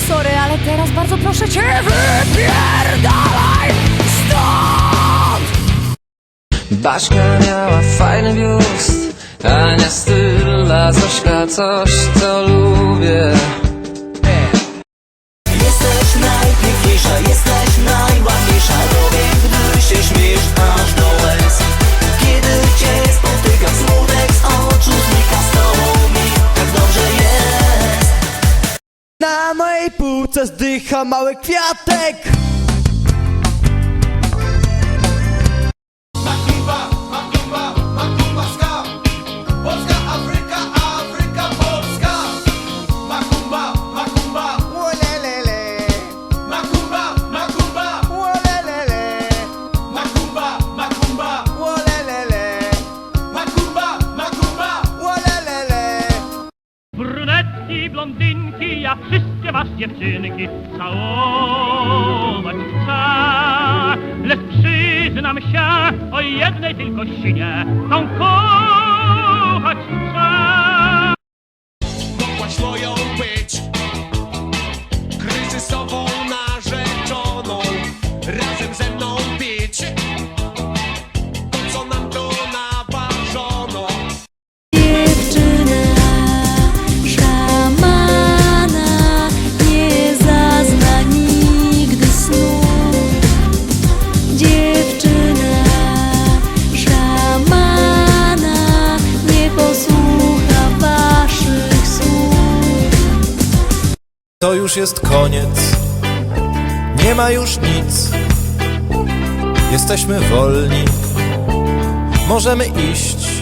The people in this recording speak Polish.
sorry, ale teraz bardzo proszę cię wypierdalaj stąd! Baśka miała fajny biust, Ania styl, a Zośka coś, co lubię mojej półce zdycha mały kwiatek. Polska, Afryka, Afryka, Polska. Makumba, Makumba Łolelele, Makumba, Makumba łolelele, Makumba, Makumba Makumba, Makumba Brunetki, blondynki, ja wszystkie was dziewczynki całować chcę. Lecz przyznam się o jednej tylko sinie, tą kochać To już jest koniec, nie ma już nic. Jesteśmy wolni, możemy iść